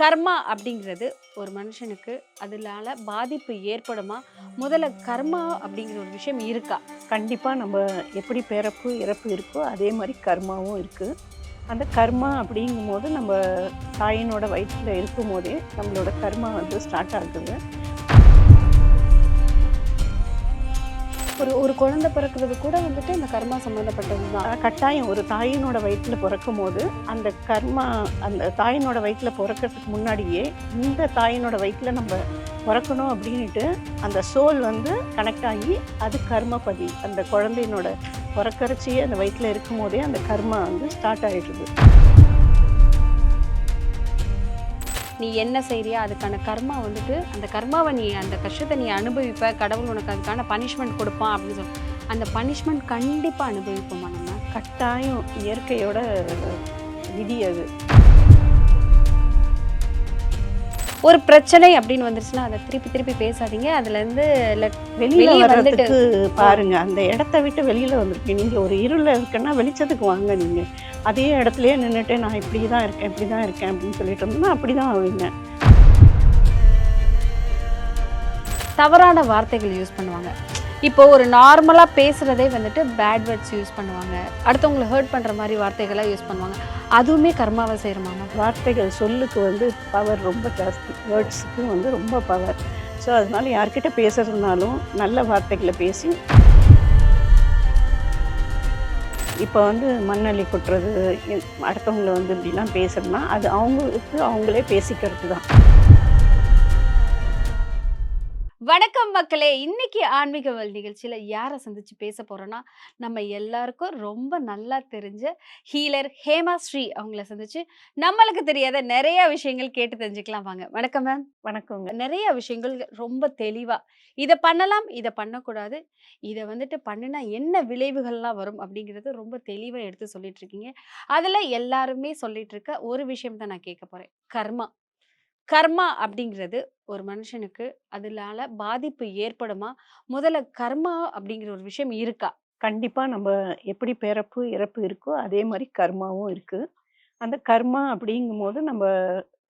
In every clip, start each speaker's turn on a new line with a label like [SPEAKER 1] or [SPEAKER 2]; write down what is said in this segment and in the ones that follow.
[SPEAKER 1] கர்மா அப்படிங்கிறது ஒரு மனுஷனுக்கு அதனால பாதிப்பு ஏற்படுமா? முதல்ல கர்மா அப்படிங்கிற ஒரு விஷயம் இருக்கா?
[SPEAKER 2] கண்டிப்பாக நம்ம எப்படி பிறப்பு இறப்பு இருக்கோ அதே மாதிரி கர்மாவும் இருக்குது அந்த கர்மா அப்படிங்கும்போது நம்ம தாயினோட வயிற்றில் இருக்கும் போதே நம்மளோட கர்மா வந்து ஸ்டார்ட் ஆகுது.
[SPEAKER 1] ஒரு ஒரு குழந்தை பிறக்கிறது கூட வந்துட்டு இந்த கர்மா சம்மந்தப்பட்டது தான்
[SPEAKER 2] கட்டாயம் ஒரு தாயினோட வயிற்றில் பிறக்கும் போது அந்த கர்மா அந்த தாயினோட வயிற்றில் பிறக்கிறதுக்கு முன்னாடியே இந்த தாயினோட வயிற்றில் நம்ம பிறக்கணும் அப்படின்ட்டு அந்த சோல் வந்து கனெக்ட் ஆகி அது கர்மபதி அந்த குழந்தையினோட பிறக்கரைச்சியே அந்த வயிற்றில் இருக்கும் போதே அந்த கர்மா வந்து ஸ்டார்ட் ஆகிடுது
[SPEAKER 1] நீ என்ன செய்கிறியா அதுக்கான கர்மா வந்துட்டு அந்த கர்மாவை நீ அந்த கஷ்டத்தை நீ அனுபவிப்ப. கடவுள் உனக்கு அதுக்கான பனிஷ்மெண்ட் கொடுப்பான் அப்படின்னு சொல்லி அந்த பனிஷ்மெண்ட் கண்டிப்பாக அனுபவிப்போமா நம்ம?
[SPEAKER 2] கட்டாயம் இயற்கையோட விதி அது.
[SPEAKER 1] ஒரு பிரச்சனை அப்படின்னு வந்துருச்சுன்னா அதை திருப்பி திருப்பி பேசாதீங்க. அதுல இருந்து let-
[SPEAKER 2] வெளியில
[SPEAKER 1] வெளிய
[SPEAKER 2] வர்றதுக்கு பாருங்க. அந்த இடத்த விட்டு வெளியில வந்திருக்கீங்க. நீங்க ஒரு இருள இருக்குன்னா வெளிச்சத்துக்கு வாங்க நீங்க. அதே இடத்துலயே நின்றுட்டு நான் இப்படி தான் இருக்கேன் இப்படி தான் இருக்கேன் அப்படின்னு சொல்லிட்டு இருந்தோம்னா அப்படி தான் ஆவீங்க.
[SPEAKER 1] தவறான வார்த்தைகள் யூஸ் பண்ணுவாங்க. இப்போ ஒரு நார்மலாக பேசுகிறதே வந்துட்டு பேட் வேர்ட்ஸ் யூஸ் பண்ணுவாங்க. அடுத்தவங்களை ஹர்ட் பண்ணுற மாதிரி வார்த்தைகளாக யூஸ் பண்ணுவாங்க. அதுவுமே கர்மாவை செய்கிறமாங்க
[SPEAKER 2] வார்த்தைகள் சொல்லுக்கு வந்து பவர் ரொம்ப ஜாஸ்தி. வேர்ட்ஸுக்கு வந்து ரொம்ப பவர் ஸோ அதனால் யார்கிட்ட பேசுறதுனாலும் நல்ல வார்த்தைகளை பேசி இப்போ வந்து மண்ணள்ளி கொட்டுறது அடுத்தவங்களை வந்து இப்படிலாம் பேசுறதுனா அது அவங்களுக்கு அவங்களே பேசிக்கிறது தான்
[SPEAKER 1] வணக்கம் மக்களே. இன்னைக்கு ஆன்மீக வேல் நிகழ்ச்சியில யாரை சந்திச்சு பேச போறோம்னா நம்ம எல்லாருக்கும் ரொம்ப நல்லா தெரிஞ்ச ஹீலர் ஹேமா ஸ்ரீ அவங்கள சந்திச்சு நம்மளுக்கு தெரியாத நிறைய விஷயங்கள் கேட்டு தெரிஞ்சுக்கலாம் வாங்க. வணக்கம் மேம்.
[SPEAKER 2] வணக்கங்க.
[SPEAKER 1] நிறைய விஷயங்கள் ரொம்ப தெளிவா இதை பண்ணலாம் இதை பண்ணக்கூடாது இதை வந்துட்டு பண்ணினா என்ன விளைவுகள்லாம் வரும் அப்படிங்கிறது ரொம்ப தெளிவா எடுத்து சொல்லிட்டு இருக்கீங்க. அதுல எல்லாருமே சொல்லிட்டு இருக்க ஒரு விஷயம் தான் நான் கேட்க போறேன். கர்மா. கர்மா அப்படிங்கிறது ஒரு மனுஷனுக்கு அதனால பாதிப்பு ஏற்படுமா? முதல்ல கர்மா அப்படிங்கிற ஒரு விஷயம் இருக்கா?
[SPEAKER 2] கண்டிப்பாக நம்ம எப்படி பிறப்பு இறப்பு இருக்கோ அதே மாதிரி கர்மாவும் இருக்குது அந்த கர்மா அப்படிங்கும்போது நம்ம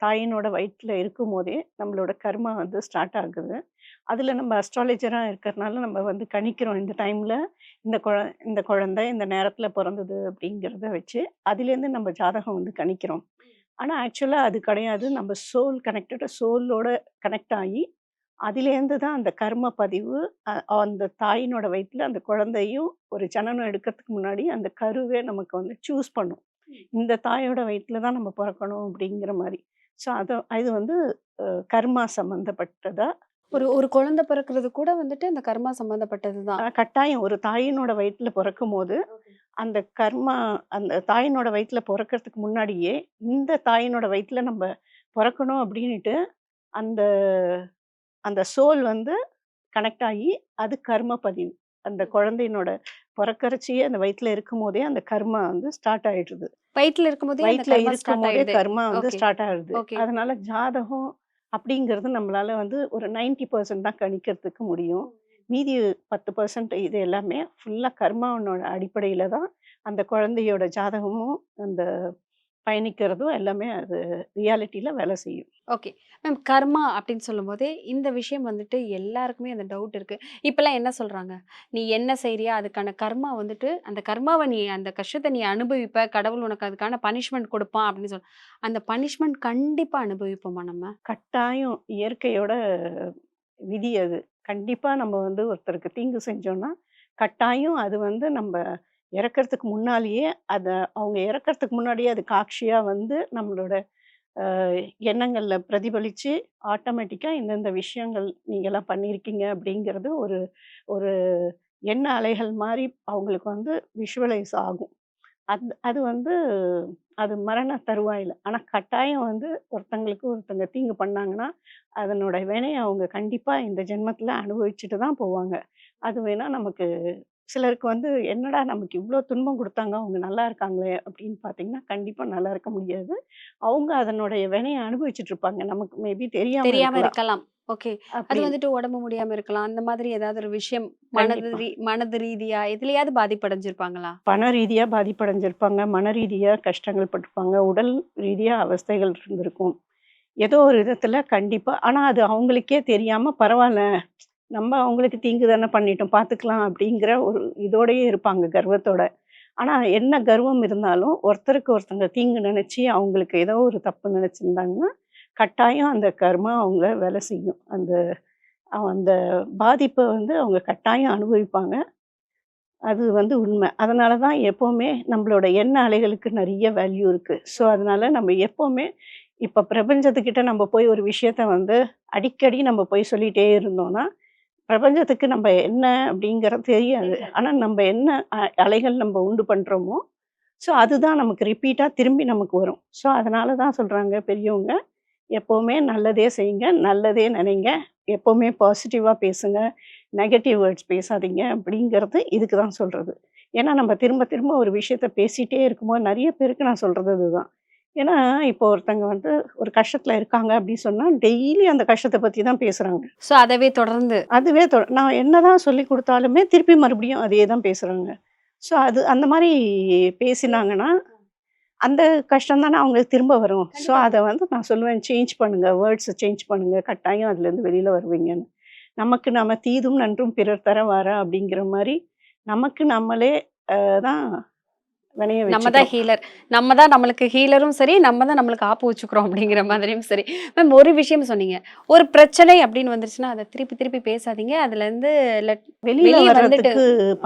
[SPEAKER 2] தாயினோட வயிற்றில் இருக்கும் போதே நம்மளோட கர்மா வந்து ஸ்டார்ட் ஆகுது. அதில் நம்ம அஸ்ட்ராலஜராக இருக்கிறனால நம்ம வந்து கணிக்கிறோம். இந்த டைமில் இந்த குழ இந்த குழந்தை இந்த நேரத்தில் பிறந்தது அப்படிங்கிறத வச்சு அதுலேருந்து நம்ம ஜாதகம் வந்து கணிக்கிறோம். ஆனால் ஆக்சுவலாக அது கிடையாது. நம்ம சோல் கனெக்டட் சோலோட கனெக்ட் ஆகி அதுலேருந்து தான் அந்த கர்ம பதிவு அந்த தாயினோட வயிற்றில் அந்த குழந்தையும் ஒரு ஜனனம் எடுக்கிறதுக்கு முன்னாடி அந்த கருவே நமக்கு வந்து சூஸ் பண்ணும். இந்த தாயோட வயிற்றில் தான் நம்ம பிறக்கணும் அப்படிங்கிற மாதிரி. ஸோ அது இது வந்து கர்மா சம்மந்தப்பட்டதா
[SPEAKER 1] ஒரு ஒரு குழந்தை பிறக்கிறது கூட வந்துட்டு அந்த கர்மா சம்பந்தப்பட்டது தான்.
[SPEAKER 2] கட்டாயம். ஒரு தாயினோட வயிற்றில் பிறக்கும் போது அந்த கர்மா அந்த தாயினோட வயிற்றில் பிறக்கிறதுக்கு முன்னாடியே இந்த தாயினோட வயிற்றில் நம்ம பிறக்கணும் அப்படின்ட்டு அந்த அந்த சோல் வந்து கனெக்ட் ஆகி அது கர்ம பதிவு. அந்த குழந்தையினோட பிறக்கறச்சியே அந்த வயிற்றில் இருக்கும் போதே அந்த கர்மா வந்து ஸ்டார்ட் ஆயிடுது.
[SPEAKER 1] வயிற்றுல இருக்கும்போதே
[SPEAKER 2] வயிற்றுல இருக்கும் போதே
[SPEAKER 1] ஆயிடுது.
[SPEAKER 2] கர்மா வந்து. Start
[SPEAKER 1] Okay.
[SPEAKER 2] அதனால ஜாதகம் அப்படிங்கிறது நம்மளால வந்து ஒரு 90% பர்சன்ட் தான் கணிக்கிறதுக்கு முடியும். மீதி பத்து பர்சன்ட் இது எல்லாமே ஃபுல்லாக கர்மாவனோட அடிப்படையில் தான் அந்த குழந்தையோட ஜாதகமும் அந்த பயணிக்கிறதும் எல்லாமே அது ரியாலிட்டியில் வேலை செய்யும்.
[SPEAKER 1] ஓகே. மேம் கர்மா அப்படின்னு சொல்லும்போதே இந்த விஷயம் வந்துட்டு எல்லாருக்குமே அந்த டவுட் இருக்கு. இப்பெல்லாம் என்ன சொல்றாங்க? நீ என்ன செய்றியா? அதுக்கான கர்மா வந்துட்டு அந்த கர்மாவை நீ அந்த கஷ்டத்தை நீ அனுபவிப்ப கடவுள் உனக்கு அதுக்கான பனிஷ்மெண்ட் கொடுப்பான் அப்படின்னு சொல் அந்த பனிஷ்மெண்ட் கண்டிப்பா அனுபவிப்போமா நம்ம?
[SPEAKER 2] கட்டாயம் இயற்கையோட விதி அது. கண்டிப்பாக நம்ம வந்து ஒருத்தருக்கு தீங்கு செஞ்சோன்னா கட்டாயம் அது வந்து நம்ம இறக்கிறதுக்கு முன்னாலேயே அதை அவங்க இறக்கிறதுக்கு முன்னாடியே அது காட்சியாக வந்து நம்மளோட எண்ணங்களில் பிரதிபலித்து ஆட்டோமேட்டிக்காக இந்தந்த விஷயங்கள் நீங்களாம் பண்ணியிருக்கீங்க அப்படிங்கிறது ஒரு ஒரு எண்ண அலைகள் மாதிரி அவங்களுக்கு வந்து விஷுவலைஸ் ஆகும். அது அது வந்து அது மரண தருவாயில். ஆனால் கட்டாயம் வந்து ஒருத்தங்களுக்கு ஒருத்தங்க தீங்கு பண்ணாங்கன்னா அதனோட வினையை அவங்க கண்டிப்பாக இந்த ஜென்மத்தில் அனுபவிச்சுட்டு தான் போவாங்க. அது வேணா நமக்கு சிலருக்கு வந்து என்னடா நமக்கு இவ்வளோ துன்பம் கொடுத்தாங்க அவங்க நல்லா இருக்காங்களே அப்படின்னு பார்த்தீங்கன்னா கண்டிப்பாக நல்லா இருக்க முடியாது. அவங்க அதனுடைய வினையை அனுபவிச்சுட்டு இருப்பாங்க. நமக்கு மேபி தெரியாம
[SPEAKER 1] தெரியாம
[SPEAKER 2] இருக்கலாம்.
[SPEAKER 1] இருக்கலாம். ஓகே. அது வந்துட்டு உடம்பு முடியாம இருக்கலாம். அந்த மாதிரி ஏதாவது ஒரு விஷயம் மனது மனது ரீதியா எதுலயாவது பாதிப்படைஞ்சிருப்பாங்களா?
[SPEAKER 2] பண ரீதியாக பாதிப்படைஞ்சிருப்பாங்க. மன ரீதியாக கஷ்டங்கள் பட்டிருப்பாங்க. உடல் ரீதியாக அவஸ்தைகள் இருந்திருக்கும். ஏதோ ஒரு விதத்துல கண்டிப்பா. ஆனா அது அவங்களுக்கே தெரியாம பரவாயில்ல நம்ம அவங்களுக்கு தீங்கு தானே பண்ணிட்டோம். பார்த்துக்கலாம் அப்படிங்கிற ஒரு இதோடயே இருப்பாங்க கர்வத்தோட. ஆனா என்ன கர்வம் இருந்தாலும் ஒருத்தருக்கு ஒருத்தங்க தீங்கு நினைச்சு அவங்களுக்கு ஏதோ ஒரு தப்பு நினைச்சிருந்தாங்கன்னா கட்டாயம் அந்த கர்மா அவங்க வேலை செய்யும். அந்த அந்த பாதிப்பை வந்து அவங்க கட்டாயம் அனுபவிப்பாங்க. அது வந்து உண்மை. அதனால தான் எப்போவுமே நம்மளோட எண்ண அலைகளுக்கு நிறைய வேல்யூ இருக்குது ஸோ அதனால நம்ம எப்போவுமே இப்போ பிரபஞ்சத்துக்கிட்ட நம்ம போய் ஒரு விஷயத்த வந்து அடிக்கடி நம்ம போய் சொல்லிகிட்டே இருந்தோம்னா பிரபஞ்சத்துக்கு நம்ம என்ன அப்படிங்கிறது தெரியாது. ஆனால் நம்ம என்ன அலைகள் நம்ம உண்டு பண்ணுறோமோ ஸோ அதுதான் நமக்கு ரிப்பீட்டாக திரும்பி நமக்கு வரும். ஸோ அதனால தான் சொல்கிறாங்க பெரியவங்க எப்போவுமே நல்லதே செய்யுங்க நல்லதே நினைங்க. எப்போவுமே பாசிட்டிவாக பேசுங்க. நெகட்டிவ் வேர்ட்ஸ் பேசாதீங்க அப்படிங்கிறது இதுக்கு தான் சொல்கிறது ஏன்னா நம்ம திரும்ப திரும்ப ஒரு விஷயத்த பேசிகிட்டே இருக்கும்போது நிறைய பேருக்கு நான் சொல்கிறது இதுதான். ஏன்னா இப்போ ஒருத்தங்க வந்து ஒரு கஷ்டத்தில் இருக்காங்க அப்படின்னு சொன்னால் டெய்லி அந்த கஷ்டத்தை பற்றி தான் பேசுகிறாங்க
[SPEAKER 1] ஸோ அதவே தொடர்ந்து.
[SPEAKER 2] அதுவே தொ நான் என்னதான் சொல்லி கொடுத்தாலுமே திருப்பி மறுபடியும் அதே தான் பேசுகிறாங்க ஸோ அது அந்த மாதிரி பேசினாங்கன்னா அந்த கஷ்டம் தானே அவங்களுக்கு திரும்ப வரும். ஸோ. அதை வந்து நான் சொல்லுவேன் சேஞ்ச் பண்ணுங்க வேர்ட்ஸை சேஞ்ச் பண்ணுங்க. கட்டாயம் அதுலேருந்து வெளியில் வருவீங்கன்னு. நமக்கு நம்ம தீதும் நன்றும் பிறர் தர வார அப்படிங்கிற மாதிரி நமக்கு நம்மளே தான்
[SPEAKER 1] நம்ம தான் ஹீலர் நம்ம தான் நம்மளுக்கு ஹீலரும் சரி நம்ம தான் நம்மளுக்கு ஆப்பு வச்சுக்கிறோம் அப்படிங்கிற மாதிரியும் சரி. மேம் ஒரு விஷயம் சொன்னீங்க. ஒரு பிரச்சனை அப்படின்னு வந்துருச்சுன்னா அதை திருப்பி திருப்பி பேசாதீங்க. அதுல இருந்து
[SPEAKER 2] வெளியில
[SPEAKER 1] வெளிய வந்துட்டு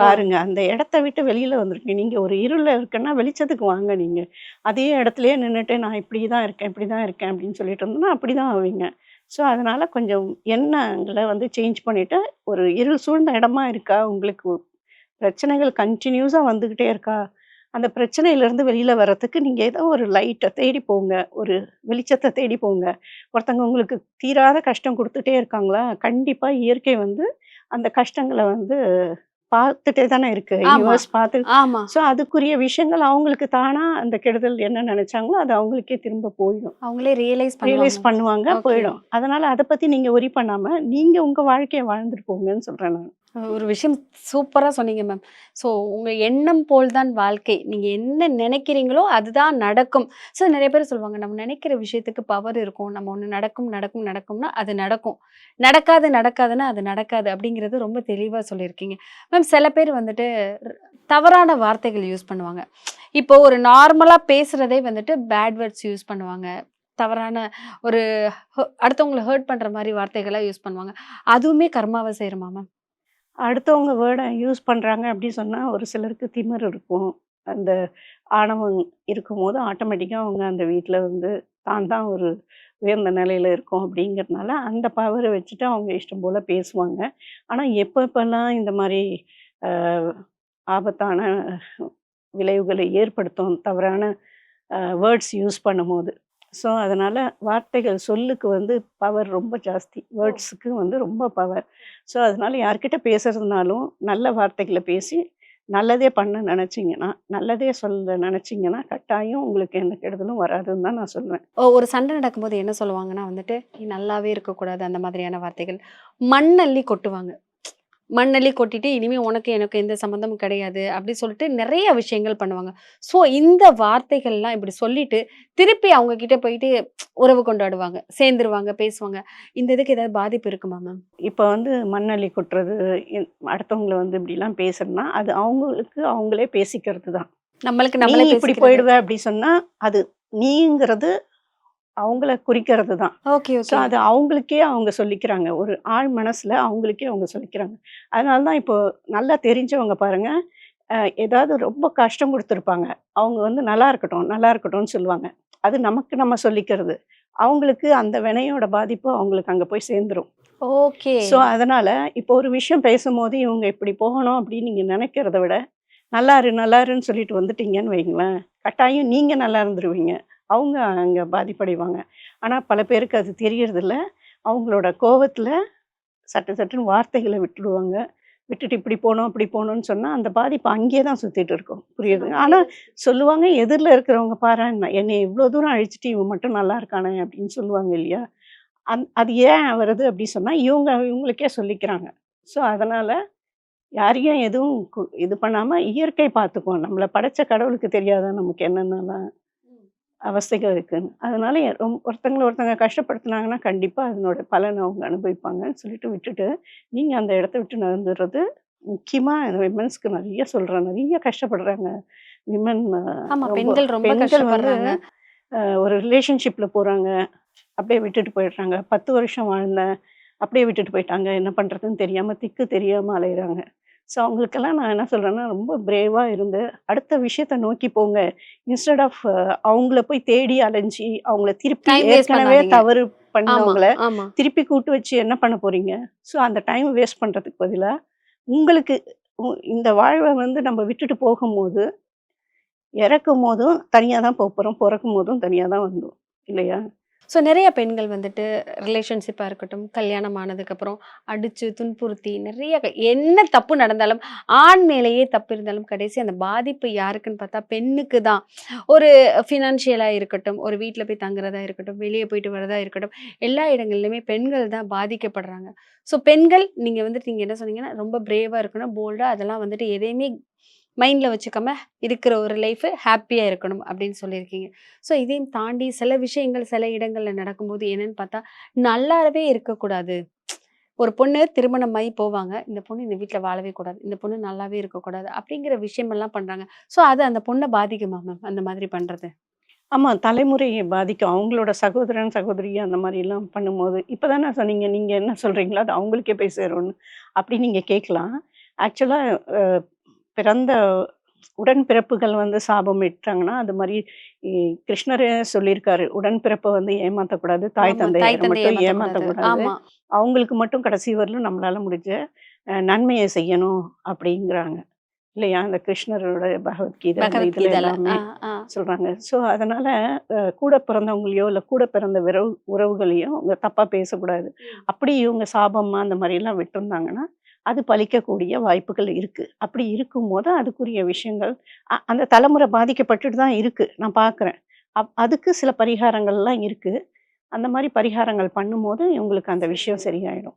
[SPEAKER 2] பாருங்க. அந்த இடத்த விட்டு வெளியில வந்திருக்கீங்க. நீங்க ஒரு இருள இருக்குன்னா வெளிச்சத்துக்கு வாங்க நீங்க. அதே இடத்துலயே நின்னுட்டு நான் இப்படி தான் இருக்கேன் இப்படி தான் இருக்கேன் அப்படின்னு சொல்லிட்டு இருந்தோம்னா அப்படிதான் ஆவீங்க. ஸோ அதனால கொஞ்சம் எண்ணங்களை வந்து சேஞ்ச் பண்ணிட்டு ஒரு இருள் சூழ்ந்த இடமா இருக்கா? உங்களுக்கு பிரச்சனைகள் கண்டினியூஸாக வந்துக்கிட்டே இருக்கா? அந்த பிரச்சனையிலேருந்து வெளியில் வர்றதுக்கு நீங்கள் ஏதோ ஒரு லைட்டை தேடி போங்க. ஒரு வெளிச்சத்தை தேடி போங்க. ஒருத்தங்க உங்களுக்கு தீராத கஷ்டம் கொடுத்துட்டே இருக்காங்களா? கண்டிப்பாக இயற்கை வந்து அந்த கஷ்டங்களை வந்து பார்த்துட்டே தானே இருக்கு. யூனிவர்ஸ் பார்த்து ஸோ அதுக்குரிய விஷயங்கள் அவங்களுக்கு தானா அந்த கெடுதல் என்ன நினைச்சாங்களோ அது அவங்களுக்கே திரும்ப போயிடும்.
[SPEAKER 1] அவங்களே ரியலைஸ்
[SPEAKER 2] ரியலைஸ்
[SPEAKER 1] பண்ணுவாங்க.
[SPEAKER 2] போயிடும். அதனால அதை பத்தி நீங்க ஒரி பண்ணாம நீங்க உங்க வாழ்க்கையை வாழ்ந்துட்டு போங்கன்னு சொல்றேன் நான்.
[SPEAKER 1] ஒரு விஷயம் சூப்பராக சொன்னீங்க மேம் ஸோ உங்கள் எண்ணம் போல் தான் வாழ்க்கை. நீங்கள் என்ன நினைக்கிறீங்களோ அதுதான் நடக்கும். ஸோ நிறைய பேர் சொல்லுவாங்க நம்ம நினைக்கிற விஷயத்துக்கு பவர் இருக்கும். நம்ம ஒன்று நடக்கும் நடக்கும் நடக்கும்னா அது நடக்கும். நடக்காது நடக்காதுன்னா அது நடக்காது அப்படிங்கிறது ரொம்ப தெளிவாக சொல்லியிருக்கீங்க. மேம் சில பேர் வந்துட்டு தவறான வார்த்தைகள் யூஸ் பண்ணுவாங்க. இப்போ ஒரு நார்மலாக பேசுகிறதே வந்துட்டு பேட் வேர்ட்ஸ் யூஸ் பண்ணுவாங்க. தவறான ஒரு அடுத்தவங்களை ஹர்ட் பண்ணுற மாதிரி வார்த்தைகளை யூஸ் பண்ணுவாங்க. அதுவுமே கர்மாவை செய்கிறமா மேம்
[SPEAKER 2] அடுத்தவங்க வேர்டை யூஸ் பண்ணுறாங்க அப்படி சொன்னால் ஒரு சிலருக்கு திமிர் இருக்கும். அந்த ஆணவம் இருக்கும்போது ஆட்டோமேட்டிக்காக அவங்க அந்த வீட்டில் வந்து தான் தான் ஒரு உயர்ந்த நிலையில் இருக்கும் அப்படிங்கிறதுனால அந்த பவரை வச்சுட்டு அவங்க இஷ்டம் போல் பேசுவாங்க. ஆனால் எப்பப்பெல்லாம் இந்த மாதிரி ஆபத்தான விளைவுகளை ஏற்படுத்தும் தவறான வேர்ட்ஸ் யூஸ் பண்ணும்போது ஸோ அதனால் வார்த்தைகள் சொல்லுக்கு வந்து பவர் ரொம்ப ஜாஸ்தி. வேர்ட்ஸுக்கு வந்து ரொம்ப பவர் ஸோ அதனால் யார்கிட்ட பேசுகிறதுனாலும் நல்ல வார்த்தைகளை பேசி நல்லதே பண்ண நினச்சிங்கன்னா நல்லதே சொல்ல நினச்சிங்கன்னா கட்டாயம் உங்களுக்கு எந்த கெடுதலும் வராதுன்னு தான் நான் சொல்லுவேன்
[SPEAKER 1] ஓ, ஒரு சண்டை நடக்கும்போது என்ன சொல்லுவாங்கன்னா வந்துட்டு நீ நல்லாவே இருக்கக்கூடாது அந்த மாதிரியான வார்த்தைகள். மண்ணள்ளி கொட்டுவாங்க. மண்ணள்ளி கொட்டிட்டு இனிமே உனக்கு எனக்கு எந்த சம்மந்தமும் கிடையாது அப்படி சொல்லிட்டு நிறைய விஷயங்கள் பண்ணுவாங்க. ஸோ இந்த வார்த்தைகள்லாம் இப்படி சொல்லிட்டு திருப்பி அவங்க கிட்ட போயிட்டு உறவு கொண்டாடுவாங்க சேர்ந்துருவாங்க பேசுவாங்க. இந்த இதுக்கு ஏதாவது பாதிப்பு இருக்குமா மேம்
[SPEAKER 2] இப்போ வந்து மண்ணள்ளி கொட்டுறது அடுத்தவங்களை வந்து இப்படிலாம் பேசுறதுனா அது அவங்களுக்கு அவங்களே பேசிக்கிறது தான்
[SPEAKER 1] நம்மளுக்கு நம்மளே
[SPEAKER 2] இப்படி
[SPEAKER 1] பேசிக்கிறது.
[SPEAKER 2] போயிடுவ அப்படி சொன்னா அது நீங்கிறது அவங்கள குறிக்கிறது தான்
[SPEAKER 1] ஓகே
[SPEAKER 2] ஸோ அது அவங்களுக்கே அவங்க சொல்லிக்கிறாங்க. ஒரு ஆள் மனசுல அவங்களுக்கே அவங்க சொல்லிக்கிறாங்க. அதனால தான் இப்போ நல்லா தெரிஞ்சவங்க பாருங்க. அஹ், ஏதாவது ரொம்ப கஷ்டம் கொடுத்துருப்பாங்க. அவங்க வந்து நல்லா இருக்கட்டும் நல்லா இருக்கட்டும்னு சொல்லுவாங்க. அது நமக்கு நம்ம சொல்லிக்கிறது. அவங்களுக்கு அந்த வினையோட பாதிப்பு அவங்களுக்கு அங்கே போய் சேர்ந்துரும்.
[SPEAKER 1] ஓகே
[SPEAKER 2] ஸோ அதனால இப்போ ஒரு விஷயம் பேசும்போது இவங்க இப்படி போகணும் அப்படின்னு நீங்க நினைக்கிறத விட நல்லா இரு நல்லா இருன்னு சொல்லிட்டு வந்துட்டீங்கன்னு வைங்களேன் கட்டாயம் நீங்க நல்லா இருந்துருவீங்க. அவங்க அங்க பாதிப்படைவாங்க. ஆனா பல பேருக்கு அது தெரியறதில்ல. அவங்களோட கோவத்துல சட்டு சட்டுன்னு வார்த்தைகளை விட்டுடுவாங்க. விட்டுட்டு இப்படி போகணும் அப்படி போகணும்னு சொன்னா அந்த பாதிப்பு அங்கேயே தான் சுத்திட்டு இருக்கும். புரியுது? ஆனா சொல்லுவாங்க எதிரில் இருக்கிறவங்க பாரு என்னை இவ்வளோ தூரம் அழிச்சிட்டு இவன் மட்டும் நல்லா இருக்கானே அப்படின்னு சொல்லுவாங்க இல்லையா? அந் அது ஏன் வருது அப்படி சொன்னால் இவங்க இவங்களுக்கே சொல்லிக்கிறாங்க. ஸோ அதனால் யாரையும் எதுவும் கு- இது பண்ணாமல் இயற்கை பார்த்துக்குவோம். நம்மளை படைச்ச கடவுளுக்கு தெரியாதா நமக்கு என்னென்னலாம்? அவஸ்தைகள் இருக்குன்னு. அதனால ரொம்ப ஒருத்தங்களை ஒருத்தங்க கஷ்டப்படுத்துனாங்கன்னா கண்டிப்பாக அதனோட பலனை அவங்க அனுபவிப்பாங்கன்னு சொல்லிட்டு விட்டுட்டு நீங்கள் அந்த இடத்த விட்டு நகர்ந்துடுறது முக்கியமாக விமன்ஸ்க்கு நிறைய சொல்கிறேன் நிறைய கஷ்டப்படுறாங்க. விமன்
[SPEAKER 1] பெண்கள் ரொம்ப கஷ்டப்படுறாங்க.
[SPEAKER 2] ஒரு ரிலேஷன்ஷிப்பில் போகிறாங்க அப்படியே விட்டுட்டு போயிடுறாங்க. பத்து வருஷம் வாழ்ந்தேன் அப்படியே விட்டுட்டு போயிட்டாங்க. என்ன பண்ணுறதுன்னு தெரியாமல் திக்கு தெரியாமல் அலையிறாங்க. ஸோ அவங்களுக்கெல்லாம் நான் என்ன சொல்கிறேன்னா ரொம்ப பிரேவாக இருந்து அடுத்த விஷயத்தை நோக்கி போங்க. இன்ஸ்டெட் ஆஃப் அவங்கள போய் தேடி அலைஞ்சி அவங்கள திருப்பி ஏற்கனவே. தவறு பண்ணவங்கள திருப்பி கூட்டு வச்சு என்ன பண்ண போறீங்க? ஸோ அந்த டைம் வேஸ்ட் பண்ணுறதுக்கு பதிலாக உங்களுக்கு இந்த வாழ்வை வந்து நம்ம விட்டுட்டு போகும்போது இறக்கும் போதும் தனியாக தான் போக போகிறோம் பிறக்கும் போதும் தனியாக தான் வந்தோம். இல்லையா?
[SPEAKER 1] ஸோ நிறைய பெண்கள் வந்துட்டு ரிலேஷன்ஷிப்பாக இருக்கட்டும் கல்யாணம் ஆனதுக்கப்புறம் அடித்து துன்புறுத்தி நிறைய க- என்ன தப்பு நடந்தாலும் ஆண் மேலேயே தப்பு இருந்தாலும் கடைசி அந்த பாதிப்பு யாருக்குன்னு பார்த்தா பெண்ணுக்கு தான். ஒரு ஃபினான்ஷியலாக இருக்கட்டும் ஒரு வீட்டில் போய் தங்குறதா இருக்கட்டும் வெளியே போயிட்டு வரதா இருக்கட்டும் எல்லா இடங்கள்லையுமே பெண்கள் தான் பாதிக்கப்படுறாங்க. ஸோ பெண்கள் நீங்கள் வந்துட்டு நீங்கள் என்ன சொன்னீங்கன்னா ரொம்ப பிரேவாக இருக்கணும் போல்டாக அதெல்லாம் வந்துட்டு எதையுமே மைண்டில் வச்சுக்காம இருக்கிற ஒரு லைஃப் ஹாப்பியாக இருக்கணும் அப்படின்னு சொல்லியிருக்கீங்க. ஸோ இதையும் தாண்டி சில விஷயங்கள் சில இடங்களில் நடக்கும்போது என்னன்னு பார்த்தா நல்லாவே இருக்கக்கூடாது. ஒரு பொண்ணு திருமணமாகி போவாங்க. இந்த பொண்ணு இந்த வீட்டில் வாழவே கூடாது. இந்த பொண்ணு நல்லாவே இருக்கக்கூடாது அப்படிங்கிற விஷயமெல்லாம் பண்ணுறாங்க ஸோ அது அந்த பொண்ணை பாதிக்குமா மேம்? அந்த மாதிரி பண்ணுறது
[SPEAKER 2] ஆமாம் தலைமுறையை பாதிக்கும். அவங்களோட சகோதரன் சகோதரி அந்த மாதிரிலாம் பண்ணும்போது இப்போ தானே சொன்னீங்க. நீங்கள் என்ன சொல்கிறீங்களோ அது அவங்களுக்கே போய் சேரும்னு. அப்படி நீங்கள் கேட்கலாம். ஆக்சுவலாக பிறந்த உடன்பிறப்புகள் வந்து சாபம் இட்டாங்கன்னா அது மாதிரி கிருஷ்ணரே சொல்லியிருக்காரு உடன்பிறப்பை வந்து ஏமாற்றக்கூடாது தாய் தந்தையை மட்டும்
[SPEAKER 1] ஆமா.
[SPEAKER 2] அவங்களுக்கு மட்டும் கடைசி வரலும் நம்மளால முடிஞ்ச நன்மையை செய்யணும் அப்படிங்கிறாங்க. இல்லையா? அந்த கிருஷ்ணரோட பகவத்கீதை இதுல எல்லாமே. சொல்றாங்க. ஸோ அதனால கூட பிறந்தவங்களையோ இல்லை கூட பிறந்த உறவு உறவுகளையோ அவங்க தப்பா பேசக்கூடாது. அப்படி இவங்க சாபமா அந்த மாதிரி எல்லாம் விட்டுருந்தாங்கன்னா அது பலிக்கக்கூடிய வாய்ப்புகள் இருக்குது அப்படி இருக்கும்போது அதுக்குரிய விஷயங்கள் அ- அந்த தலைமுறை பாதிக்கப்பட்டுட்டு தான் இருக்குது நான் பார்க்குறேன் அப் அதுக்கு சில பரிகாரங்கள்லாம் இருக்குது அந்த மாதிரி பரிகாரங்கள் பண்ணும்போது இவங்களுக்கு அந்த விஷயம் சரியாயிடும்.